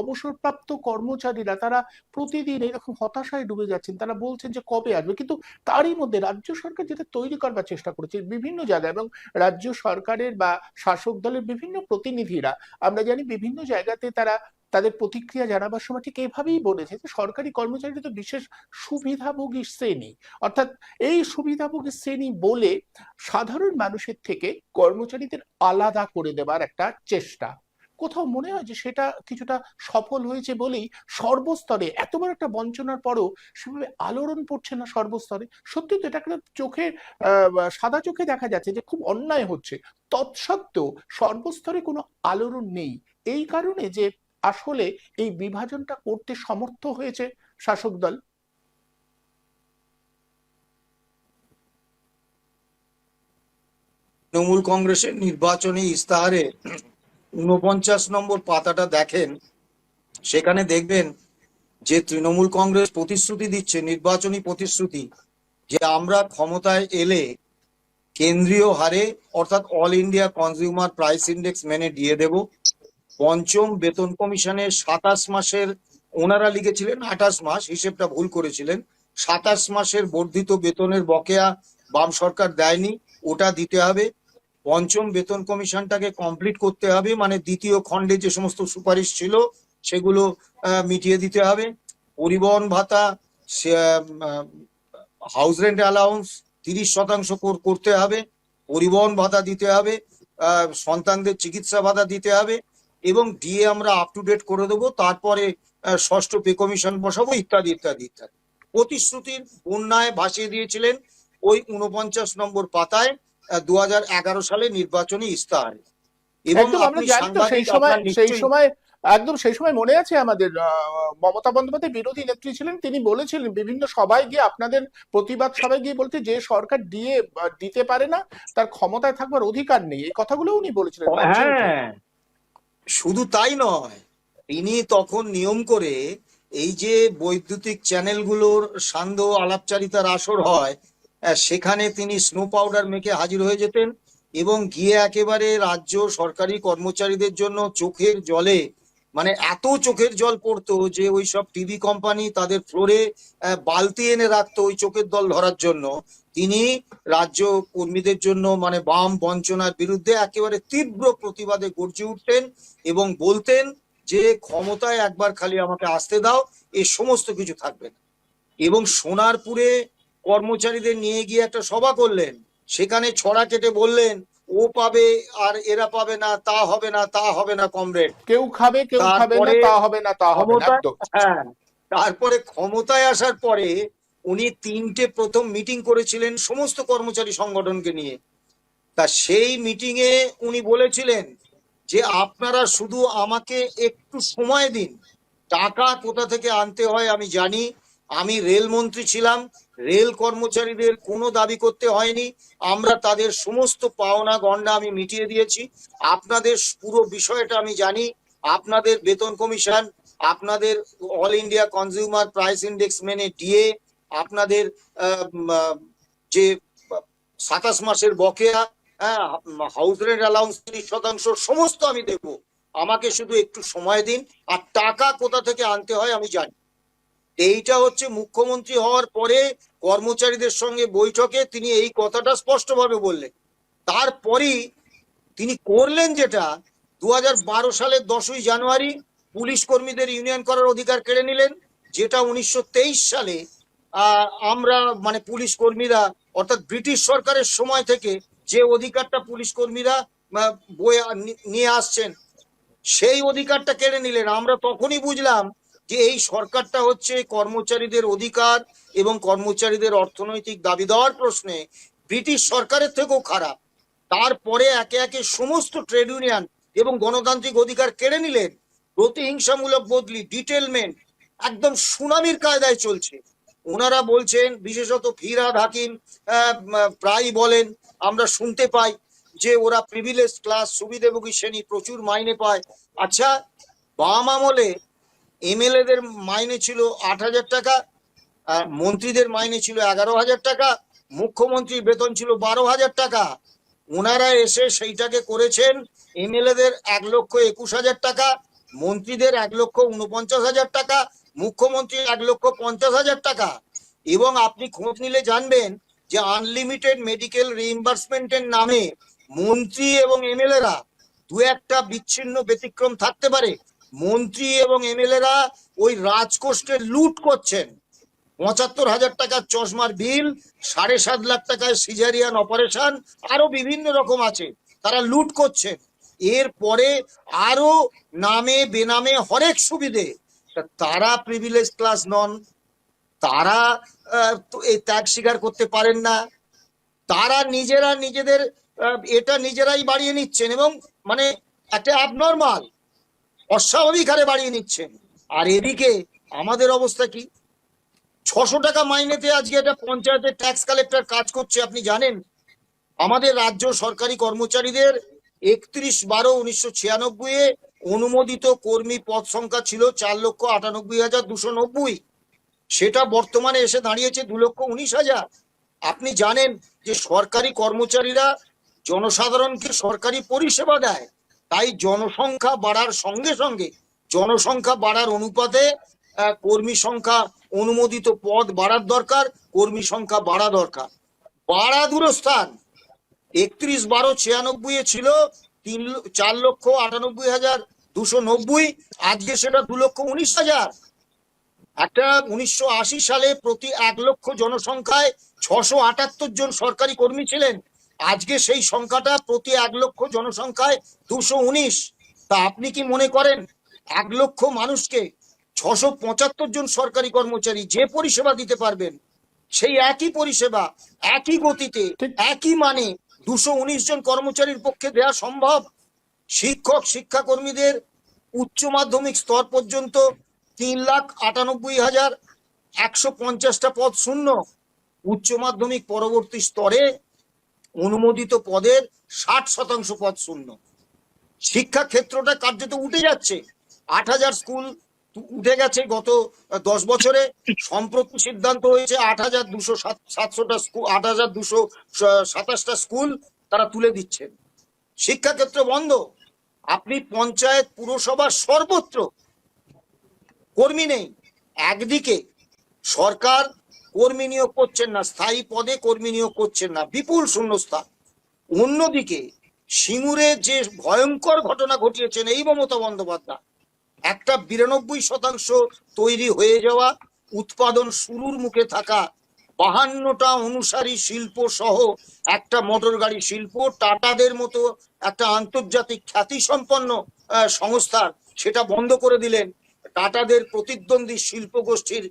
অবসরপ্রাপ্ত কর্মচারীরা তারা প্রতিদিন এরকম হতাশায় ডুবে যাচ্ছেন। তারা বলছেন যে কবে আসবে? কিন্তু তারই মধ্যে রাজ্য সরকার যেটা তৈরি করবার চেষ্টা করেছে বিভিন্ন জায়গায় এবং রাজ্য সরকারের বা শাসক দলের বিভিন্ন প্রতিনিধিরা, আমরা জানি বিভিন্ন জায়গাতে তারা তাদের প্রতিক্রিয়া জানাবার সময় ঠিক এভাবেই বলেছে যে সরকারি কর্মচারীরা তো বিশেষ সুবিধাভোগী শ্রেণি। অর্থাৎ এই সুবিধাভোগী শ্রেণি বলে সাধারণ মানুষের থেকে কর্মচারীদের আলাদা করে দেবার একটা চেষ্টা। কোথাও মনে হয় যে সেটা কিছুটা সফল হয়েছে বলেই সর্বস্তরে এত বড় একটা বঞ্চনার পরও সেভাবে আলোড়ন পড়ছে না সর্বস্তরে? সত্যি তো এটা একটা চোখে সাদা চোখে দেখা যাচ্ছে যে খুব অন্যায় হচ্ছে। তৎসত্ত্বেও সর্বস্তরে কোনো আলোড়ন নেই। এই কারণে যে আসলে এই বিভাজনটা করতে সমর্থ হয়েছে শাসক দল। তৃণমূল কংগ্রেসের নির্বাচনী ইস্তাহারে উনপঞ্চাশ নম্বর পাতাটা দেখেন, সেখানে দেখবেন যে তৃণমূল কংগ্রেস প্রতিশ্রুতি দিচ্ছে, নির্বাচনী প্রতিশ্রুতি, যে আমরা ক্ষমতায় এলে কেন্দ্রীয় হারে, অর্থাৎ all India consumer price index মেনে দিয়ে দেব। পঞ্চম বেতন কমিশনের সাতাশ মাসের, ওনারা লিখেছিলেন আঠাশ মাস, হিসেবটা ভুল করেছিলেন, সাতাশ মাসের বর্ধিত বেতনের বকেয়া বাম সরকার দেয়নি, ওটা দিতে হবে। পঞ্চম বেতন কমিশনটাকে কমপ্লিট করতে হবে মানে দ্বিতীয় খণ্ডে যে সমস্ত সুপারিশ ছিল সেগুলো মিটিয়ে দিতে হবে। পরিবহন ভাতা হাউস রেন্ট অ্যালাউন্স তিরিশ শতাংশ করতে হবে। পরিবহন ভাতা দিতে হবে সন্তানদের চিকিৎসা ভাতা দিতে হবে এবং ডিএ আমরা আপ টু ডেট করে দেবো, তারপরে ষষ্ঠ পে কমিশন বসাবো, ইত্যাদি ইত্যাদি ইত্যাদি। প্রতিশ্রুতির বন্যায় ভাসিয়ে দিয়েছিলেন ওই উনপঞ্চাশ নম্বর পাতায়। দু এগারো সালে নির্বাচনী ইস্তাহারে। এবং আমরা জানি তো সেই সময় সেই সময় একদম সেই সময় মনে আছে আমাদের মমতা বন্দ্যোপাধ্যায় বিরোধী নেত্রী ছিলেন। তিনি বলেছিলেন বিভিন্ন সভায় গিয়ে আপনাদের প্রতিবাদ সভায় গিয়ে বলতে যে সরকার দিয়ে দিতে পারে না তার ক্ষমতায় থাকবার অধিকার নেই। এই কথাগুলো উনি বলেছিলেন। উঠে। হ্যাঁ। শুধু তাই নয় তিনি তখন নিয়ম করে এই যে বৈদ্যুতিক চ্যানেলগুলোর সান্ধ্য আলাপচারিতার আসর হয় সেখানে তিনি স্নো পাউডার মেখে হাজির হয়ে যেতেন এবং গিয়ে একেবারে রাজ্য সরকারি কর্মচারীদের জন্য চোখের জলে মানে এত চোখের জল পড়তো যে ওই সব টিভি কোম্পানি তাদের ফ্লোরে বালতি এনে রাখতো ওই চোখের দল ধরার জন্য। তিনি রাজ্য কর্মীদের জন্য মানে বাম বঞ্চনার বিরুদ্ধে একেবারে তীব্র প্রতিবাদে গর্জে উঠতেন এবং বলতেন যে, ক্ষমতায় একবার খালি আমাকে আসতে দাও, এ সমস্ত কিছু থাকবে না। এবং সোনারপুরে কর্মচারীদের নিয়ে গিয়ে একটা সভা করলেন। সেখানে ছড়া কেটে বললেন ও পাবে আর এরা পাবে না তা হবে না তা হবে না কমরেড। কেউ খাবে কেউ খাবে না তা হবে না তা হবে না হ্যাঁ তারপরে ক্ষমতায় আসার পরে উনি তিনটে প্রথম মিটিং করেছিলেন সমস্ত কর্মচারী সংগঠনকে নিয়ে। তা সেই মিটিং এ উনি বলেছিলেন যে আপনারা শুধু আমাকে একটু সময় দিন। টাকা কোথা থেকে আনতে হয় আমি জানি আমি রেলমন্ত্রী ছিলাম, রেল কর্মচারীদের কোনো দাবি করতে হয়নি। আমরা তাদের সমস্ত পাওনা গন্ডা আমি মিটিয়ে দিয়েছি। আপনাদের পুরো বিষয়টা আমি জানি। আপনাদের বেতন কমিশন, আপনাদের all India consumer price index মেনে ডিএ, আপনাদের যে সাতাশ মাসের বকেয়া হ্যাঁ হাউস রেন্ট অ্যালাউন্স তিরিশ শতাংশ, সমস্ত আমি দেখব আমাকে শুধু একটু সময় দিন। আর টাকা কোথা থেকে আনতে হয় আমি জানি। এইটা হচ্ছে মুখ্যমন্ত্রী হওয়ার পরে কর্মচারীদের সঙ্গে বৈঠকে তিনি এই কথাটা স্পষ্টভাবে বললেন। তারপরই তিনি করলেন যেটা দু সালের দশই জানুয়ারি পুলিশ কর্মীদের ইউনিয়ন করার অধিকার কেড়ে নিলেন, যেটা উনিশশো তেইশ সালে আমরা মানে পুলিশ কর্মীরা, অর্থাৎ ব্রিটিশ সরকারের সময় থেকে যে অধিকারটা পুলিশ কর্মীরা বয়ে নিয়ে আসছেন, সেই অধিকারটা কেড়ে নিলেন। আমরা তখনই বুঝলাম যে এই সরকারটা হচ্ছে কর্মচারীদের অধিকার এবং কর্মচারীদের অর্থনৈতিক দাবি দেওয়ার প্রশ্নে ব্রিটিশ সরকারের থেকেও খারাপ। তারপরে একে একে সমস্ত ট্রেড ইউনিয়ন এবং গণতান্ত্রিক অধিকার কেড়ে নিলেন, প্রতিহিংসামূলক বদলি, ডিটেলমেন্ট, একদম সুনামির কায়দায় চলছে। ওনারা বলছেন, বিশেষত ফিরাদ হাকিম প্রায়ই বলেন, আমরা শুনতে পাই যে ওরা প্রিভিলেজ ক্লাস সুবিধাভোগী শ্রেণি প্রচুর মাইনে পায়। আচ্ছা বাম আমলে এমএলএদের মাইনে ছিল আট হাজার টাকা, আর মন্ত্রীদের মাইনে ছিল এগারো হাজার টাকা, মুখ্যমন্ত্রীর বেতন ছিল বারো হাজার টাকা। ওনারা এসে সেইটাকে করেছেন এমএলএদের এক লক্ষ একুশ হাজার টাকা, মন্ত্রীদের এক লক্ষ উনপঞ্চাশ হাজার টাকা মুখ্যমন্ত্রী এক লক্ষ পঞ্চাশ হাজার টাকা। এবং আপনি খোঁজ নিলে জানবেন যে আনলিমিটেড মেডিকেল রিইম্বার্সমেন্টের নামে মন্ত্রী এবং এমএলএরা দু একটা বিচ্ছিন্ন ব্যতিক্রম থাকতে পারে। মন্ত্রী এবং এমএলএরা ওই রাজকোষ্ঠে লুট করছেন। পঁচাত্তর হাজার টাকার চশমার বিল, সাড়ে সাত লাখ টাকায় সিজারিয়ান অপারেশন আরও বিভিন্ন রকম আছে। তারা লুট করছে এরপরে আরও নামে বেনামে হরেক সুবিধে। তারা প্রিভিলেজ ক্লাস নন। তারা এই ত্যাগ স্বীকার করতে পারেন না। তারা নিজেরা নিজেদের এটা নিজেরাই বাড়িয়ে নিচ্ছেন এবং মানে একটা অ্যাবনর্মাল অস্বাভাবিক হারে বাড়িয়ে নিচ্ছেন আর এদিকে আমাদের অবস্থা কি? ছশো টাকা মাইনেতে আজকে একটা পঞ্চায়েতের ট্যাক্স কালেক্টর কাজ করছে, আপনি জানেন? আমাদের রাজ্য সরকারি কর্মচারীদের একত্রিশ বারো উনিশশো ছিয়ানব্বই এ অনুমোদিত কর্মী পদ সংখ্যা ছিল চার লক্ষ আটানব্বই হাজার দুশো নব্বই। সেটা বর্তমানে এসে দাঁড়িয়েছে দু লক্ষ উনিশ হাজার। আপনি জানেন যে সরকারি কর্মচারীরা জনসাধারণকে সরকারি পরিষেবা দেয়। তাই জনসংখ্যা বাড়ার সঙ্গে সঙ্গে জনসংখ্যা বাড়ার অনুপাতে কর্মী সংখ্যা অনুমোদিত পদ বাড়ার দরকার, কর্মী সংখ্যা বাড়া দরকার। বাড়া দূরস্থান, একত্রিশ বারো ছিয়ানব্বই এ ছিল, তিন চার লক্ষ আটানব্বই হাজার দুশো নব্বই, আজকে সেটা দু লক্ষ উনিশ হাজার। একটা উনিশশো আশি সালে প্রতি এক লক্ষ জনসংখ্যায় ছশো আটাত্তর জন সরকারি কর্মী ছিলেন। আজকে সেই সংখ্যাটা প্রতি এক লক্ষ জনসংখ্যায় দুশো উনিশ। তা আপনি কি মনে করেন? এক লক্ষ মানুষকে ছশো পঁচাত্তর জন সরকারি কর্মচারী যে পরিষেবা দিতে পারবেন সেই একই পরিষেবা একই গতিতে একই মানে দুশো উনিশ জন কর্মচারীর পক্ষে দেওয়া সম্ভব? শিক্ষক শিক্ষাকর্মীদের উচ্চ মাধ্যমিক স্তর পর্যন্ত তিন লাখ আটানব্বই হাজার একশো পঞ্চাশটা পদ শূন্য। উচ্চ মাধ্যমিক পরবর্তী স্তরে অনুমোদিত পদের ষাট শতাংশ পদ শূন্য। শিক্ষা ক্ষেত্রটা কার্যত উঠে যাচ্ছে। আট হাজার স্কুল উঠে গেছে গত দশ বছরে। সম্প্রতি সিদ্ধান্ত হয়েছে আট হাজার দুশো সাতশোটা স্কুল আট হাজার দুশো সাতাশটা স্কুল তারা তুলে দিচ্ছেন। শিক্ষাক্ষেত্র বন্ধ। আপনি পঞ্চায়েত পুরসভা সর্বত্র কর্মী নেই। একদিকে সরকার কর্মী নিয়োগ করছেন না, স্থায়ী পদে কর্মী নিয়োগ করছেন না, বিপুল শূন্যস্থান। অন্যদিকে, সিঙ্গুরে যে ভয়ঙ্কর ঘটনা ঘটিয়েছেন এই মমতা বন্দ্যোপাধ্যায়, একটা বিরানব্বই শতাংশ তৈরি হয়ে যাওয়া, উৎপাদন শুরুর মুখে থাকা বাহান্নটা অনুসারী শিল্প সহ একটা মোটর গাড়ি শিল্প, টাটাদের মতো একটা আন্তর্জাতিক খ্যাতি সম্পন্ন সংস্থার, সেটা বন্ধ করে দিলেন। টাটাদের প্রতিদ্বন্দ্বী শিল্প গোষ্ঠীর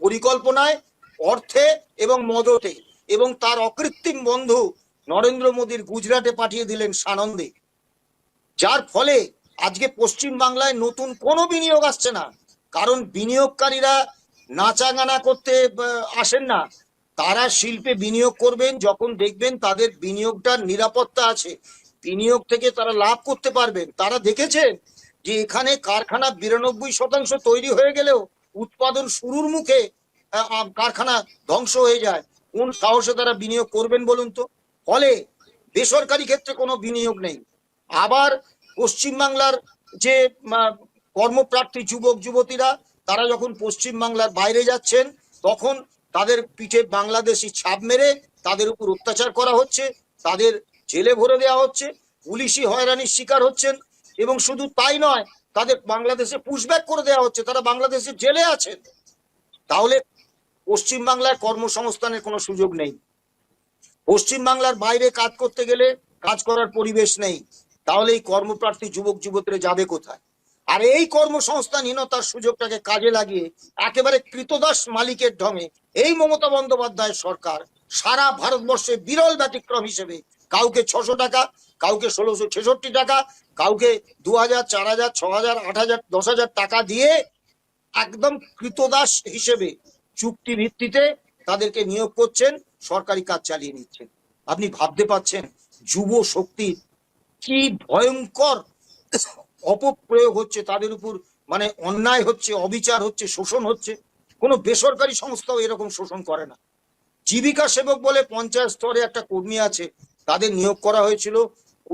পরিকল্পনায়, অর্থে এবং মদতে এবং তার অকৃত্রিম বন্ধু নরেন্দ্র মোদীর গুজরাটে পাঠিয়ে দিলেন সানন্দে। যার ফলে আজকে পশ্চিম বাংলায় নতুন কোনো বিনিয়োগ আসছে না। কারণ বিনিয়োগকারীরা নাচাগানা করতে আসেন না। তারা শিল্পে বিনিয়োগ করবেন, যখন দেখবেন তাদের বিনিয়োগটার নিরাপত্তা আছে। বিনিয়োগ থেকে তারা লাভ করতে পারবেন। তারা দেখেছেন যে এখানে কারখানা বিরানব্বই শতাংশ তৈরি হয়ে গেলেও উৎপাদন শুরুর মুখে কারখানা ধ্বংস হয়ে যায়। কোন সাহসে তারা বিনিয়োগ করবেন বলুন তো? ফলে বেসরকারি ক্ষেত্রে কোনো বিনিয়োগ নেই। আবার পশ্চিমবাংলার যে কর্মপ্রার্থী যুবক, যুবতীরা, তারা যখন পশ্চিমবাংলার বাইরে যাচ্ছেন, তখন তাদের পিঠে বাংলাদেশি ছাপ মেরে তাদের উপর অত্যাচার করা হচ্ছে, তাদের জেলে ভরে দেওয়া হচ্ছে, পুলিশি হয়রানির শিকার হচ্ছেন এবং শুধু তাই নয় তাদের বাংলাদেশে পুশব্যাক করে দেওয়া হচ্ছে, তারা বাংলাদেশে জেলে আছেন তাহলে পশ্চিমবাংলায় কর্মসংস্থানের কোনো সুযোগ নেই। পশ্চিমবাংলার বাইরে কাজ করতে গেলে কাজ করার পরিবেশ নেই। তাহলে এই কর্মপ্রার্থী যুবক যুবতীরা যাবে কোথায়? আর এই কর্মসংস্থানহীনতার সুযোগটাকে কাজে লাগিয়ে একেবারে কৃতদাস মালিকের ঢঙে এই মমতা বন্দ্যোপাধ্যায়ের সরকার সারা ভারতবর্ষে বিরল ব্যতিক্রম হিসেবে কাউকে ছশো টাকা, কাউকে ষোলোশো ছেষট্টি টাকা কাউকে দু হাজার চার হাজার ছ হাজার আট হাজার দশ হাজার টাকা দিয়ে একদম কৃতদাস হিসেবে চুক্তি ভিত্তিতে তাদেরকে নিয়োগ করছেন, সরকারি কাজ চালিয়ে নিচ্ছেন। আপনি ভাবতে পাচ্ছেন যুব শক্তির কি ভয়ঙ্কর অপপ্রয়োগ হচ্ছে তাদের উপর মানে অন্যায় হচ্ছে, অবিচার হচ্ছে, শোষণ হচ্ছে? কোনো বেসরকারি সংস্থাও এরকম শোষণ করে না। জীবিকা সেবক বলে পঞ্চায়েত স্তরে একটা কর্মী আছে, তাদের নিয়োগ করা হয়েছিল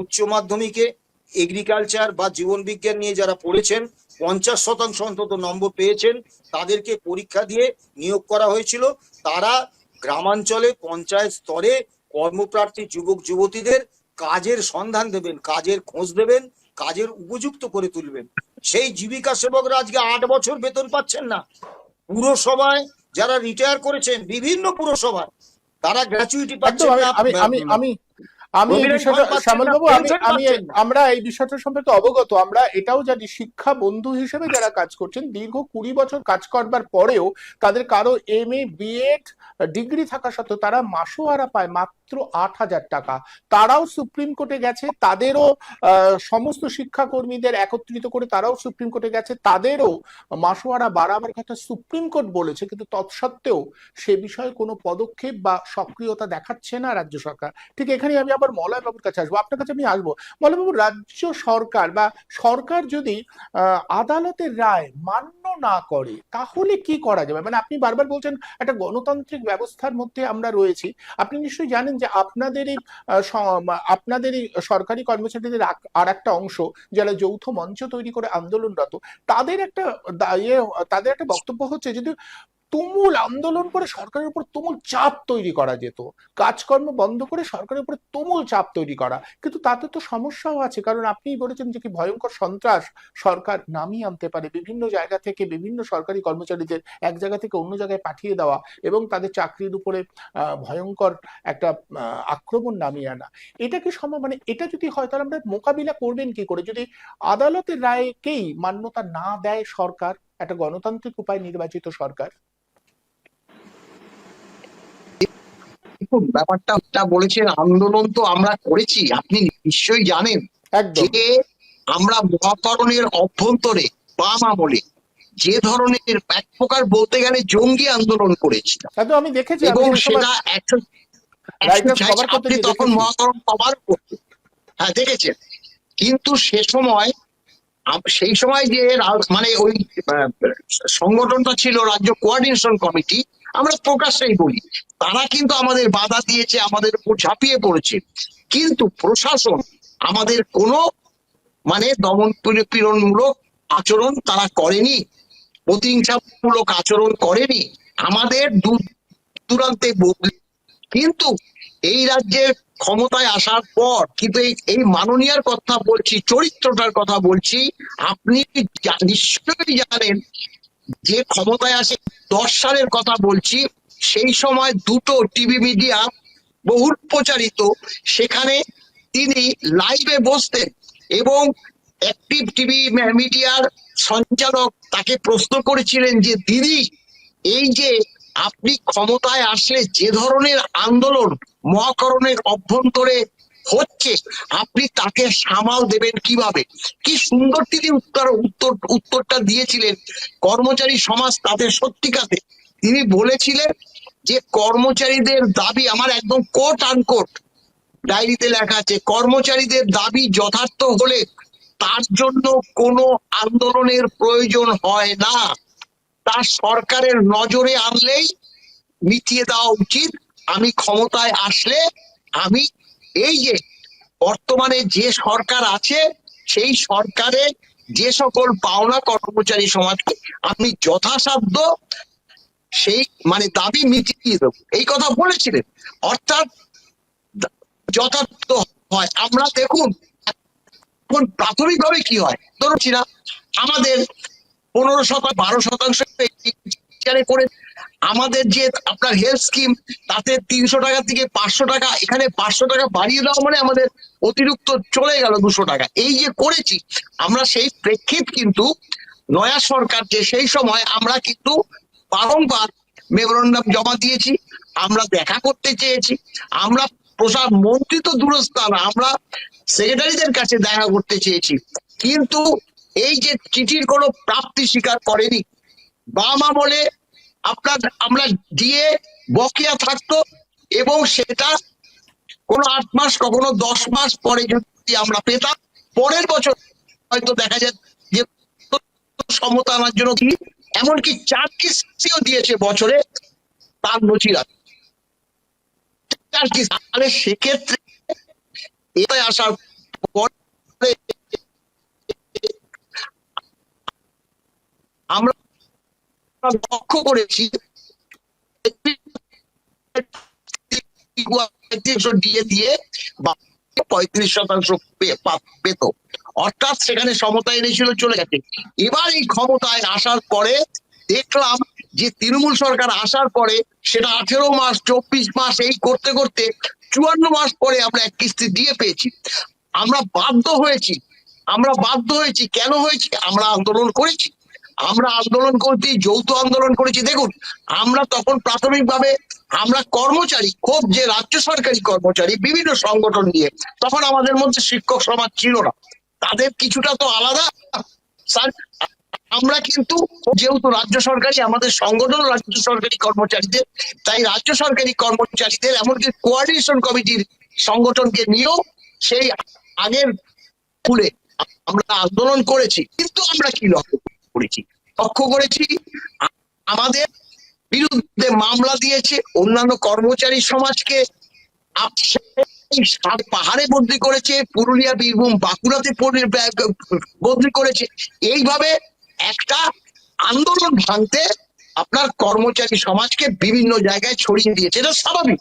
উচ্চ মাধ্যমিকে। এগ্রিকালচার বা জীবন বিজ্ঞান নিয়ে যারা পড়েছেন পঞ্চাশ শতাংশ অন্তত নম্বর পেয়েছেন তাদেরকে পরীক্ষা দিয়ে নিয়োগ করা হয়েছিল। তারা গ্রামাঞ্চলে পঞ্চায়েত স্তরে কর্মপ্রার্থী যুবক যুবতীদের কাজের সন্ধান দেবেন কাজের খোঁজ দেবেন কাজের উপযুক্ত করে তুলবেন। সেই জীবিকা সেবকরা আজকে আট বছর বেতন পাচ্ছেন না। পুরসভায় যারা রিটায়ার করেছেন বিভিন্ন পুরসভায় তারা গ্র্যাচুইটি পাচ্ছেন আমি না। আমি আমি আমি এই বিষয়টা শ্যামল বাবু আমি আমি আমরা এই বিষয়টা সম্পর্কে অবগত। আমরা এটাও জানি শিক্ষা বন্ধু হিসেবে যারা কাজ করছেন দীর্ঘ কুড়ি বছর কাজ করবার পরেও তাদের কারও এম এ বিএড ডিগ্রি থাকা সত্ত্বেও তারা মাসোহারা পায় মাত্র আট হাজার টাকা। তারাও সুপ্রিম কোর্টে গেছে, তাদেরও সমস্ত শিক্ষাকর্মীদের একত্রিত করে তারাও সুপ্রিম কোর্টে গেছে, তাদেরও মাসোহারা বাড়াবার কথা সুপ্রিম কোর্ট বলেছে, কিন্তু তৎসত্ত্বেও সে বিষয়ে কোনো পদক্ষেপ বা সক্রিয়তা দেখাচ্ছে না রাজ্য সরকার। ঠিক এখানে আমি আবার মলয় বাবুর কাছে আসব। আপনার কাছে আমি আসব। মলয় বাবু রাজ্য সরকার বা সরকার যদি আদালতের রায় মান্য না করে, তাহলে কি করা যাবে? মানে আপনি বারবার বলছেন একটা গণতান্ত্রিক ব্যবস্থার মধ্যে আমরা রয়েছি। আপনি নিশ্চয়ই জানেন যে আপনাদেরই আপনাদেরই সরকারি কর্মচারীদের আর একটা অংশ যারা যৌথ মঞ্চ তৈরি করে আন্দোলনরত, তাদের একটা ইয়ে তাদের একটা বক্তব্য হচ্ছে যদি তুমুল আন্দোলন করে সরকারের উপর তুমুল চাপ তৈরি করা যেত। কাজকর্ম বন্ধ করে সরকারের উপরে তুমুল চাপ তৈরি করা। কিন্তু তাতে তো সমস্যাও আছে। কারণ আপনিই বলেছেন যে কি ভয়ঙ্কর সন্ত্রাস সরকার নামিয়ে আনতে পারে। বিভিন্ন জায়গা থেকে বিভিন্ন সরকারি কর্মচারীদের এক জায়গা থেকে অন্য জায়গায় পাঠিয়ে দেওয়া এবং তাদের চাকরির উপরে ভয়ঙ্কর একটা আক্রমণ নামিয়ে আনা। এটা কি সম্ভব? মানে এটা যদি হয়, তাহলে আমরা মোকাবিলা করবেন কি করে? যদি আদালতের রায়কেই মান্যতা না দেয় সরকার, একটা গণতান্ত্রিক উপায় নির্বাচিত সরকার দেখুন ব্যাপারটা বলেছেন আন্দোলন তো আমরা করেছি আপনি নিশ্চয়ই জানেন যে আমরা মহাকরণের অভ্যন্তরে বাম আমলে যে ধরনের এক প্রকার বলতে গেলে জঙ্গি আন্দোলন করেছি। একদম আমি দেখেছি এবং সেটা একশো আপনি তখন। মহাকরণ কভার করতেন হ্যাঁ দেখেছেন। কিন্তু সে সময় সেই সময় যে মানে ওই সংগঠনটা ছিল রাজ্য কোঅর্ডিনেশন কমিটি আমরা প্রকাশ্যেই বলি, তারা কিন্তু আমাদের বাধা দিয়েছে, আমাদের উপর ঝাঁপিয়ে পড়েছে। কিন্তু প্রশাসন আমাদের কোনো মানে দমন পীড়নমূলক আচরণ তারা করেনি প্রতিহিংসামূলক আচরণ করেনি, আমাদের দূর দূরান্তে বদলে। কিন্তু এই রাজ্যে ক্ষমতায় আসার পর কিন্তু এই মাননীয়ার কথা বলছি, চরিত্রটার কথা বলছি, আপনি নিশ্চয়ই জানেন যে ক্ষমতায় আসে দশ সালের কথা বলছি, সেই সময় দুটো টিভি মিডিয়া বহুল প্রচারিত। সেখানে তিনি লাইভে বসতেন এবং অ্যাক্টিভ টিভি মিডিয়ার সঞ্চালক তাকে প্রশ্ন করেছিলেন যে, দিদি, এই যে আপনি ক্ষমতায় আসলে যে ধরনের আন্দোলন, মহাকরণের অভ্যন্তরে হচ্ছে? আপনি তাকে সামাল দেবেন কীভাবে? কি সুন্দর তিনি উত্তর উত্তর, উত্তরটা দিয়েছিলেন। কর্মচারী সমাজ তাদের সত্যিকারে তিনি বলেছিলেন যে, কর্মচারীদের দাবি আমার একদম কোট আনকোট ডায়েরিতে লেখা আছে, কর্মচারীদের দাবি যথার্থ হলে তার জন্য কোনো আন্দোলনের প্রয়োজন হয় না। তা সরকারের নজরে আনলেই মিটিয়ে দেওয়া উচিত। আমি ক্ষমতায় আসলে আমি এই যে বর্তমানে যে সরকার আছে, সেই সরকারে যে সকল পাওনা কর্মচারী সমাজকে আমি যথাসাধ্য সেই মানে দাবি মিটিয়ে দেবো। এই কথা বলেছিলেন। অর্থাৎ যথার্থ হয়। আমরা দেখুন, এখন প্রাথমিকভাবে কি হয়? ধরুন না আমাদের পনেরো শতাংশ, বারো শতাংশ বিচারে করে আমাদের যে আপনার হেলথ স্কিম তাতে তিনশো টাকা থেকে পাঁচশো টাকা, এখানে পাঁচশো টাকা বাড়িয়ে দেওয়া মানে আমাদের অতিরিক্ত চলে গেল দুশো টাকা। এই যে করেছি, আমরা সেই প্রেক্ষিত কিন্তু নয়া সরকার যে সেই সময় আমরা কিন্তু বারংবার মেমোরান্ডাম জমা দিয়েছি, আমরা দেখা করতে চেয়েছি, আমরা প্রসার মন্ত্রী তো দূরস্থান আমরা সেক্রেটারিদের কাছে দেখা করতে চেয়েছি। কিন্তু এই যে চিঠির কোনো প্রাপ্তি স্বীকার করেনি বাবা মা বলে, আপনার, আমরা দিয়ে বকেয়া থাকতো এবং সেটা কোনো আট মাস, কখনো দশ মাস পরে যদি আমরা পেতাম, পরের বছর হয়তো দেখা যায় যে সমতা আনার জন্য কি, এমনকি চার কিস্তিও দিয়েছে বছরে তার নজির আছে চার কিস্তি তাহলে সেক্ষেত্রে এটা আসার পরে আমরা লক্ষ্য করেছি দেখলাম যে তৃণমূল সরকার আসার পরে সেটা আঠেরো মাস, চব্বিশ মাস এই করতে করতে চুয়ান্ন মাস পরে আমরা এক কিস্তি দিয়ে পেয়েছি। আমরা বাধ্য হয়েছি, আমরা বাধ্য হয়েছি, কেন হয়েছি? আমরা আন্দোলন করেছি। আমরা আন্দোলন করতে যৌথ আন্দোলন করেছি। দেখুন, আমরা তখন প্রাথমিকভাবে আমরা কর্মচারী, খুব যে রাজ্য সরকারি কর্মচারী, বিভিন্ন সংগঠন নিয়ে, তখন আমাদের মধ্যে শিক্ষক সমাজ ছিল না। তাদের কিছুটা তো আলাদা। আমরা কিন্তু যেহেতু রাজ্য সরকারি, আমাদের সংগঠন রাজ্য সরকারি কর্মচারীদের, তাই রাজ্য সরকারি কর্মচারীদের, এমনকি কোয়ার্ডিনেশন কমিটির সংগঠনকে নিয়েও সেই আগের খুলে আমরা আন্দোলন করেছি। কিন্তু আমরা কি লক্ষ্য? করেছি। লক্ষ্য করেছি। আমাদের বিরুদ্ধে মামলা দিয়েছে অন্যান্য কর্মচারী সমাজকে। পাহাড়ে বদলি করেছে পুরুলিয়া বীরভূম বাঁকুড়াতে ব্য- করেছে। এইভাবে একটা আন্দোলন ভাঙতে আপনার কর্মচারী সমাজকে বিভিন্ন জায়গায় ছড়িয়ে দিয়েছে। এটা স্বাভাবিক।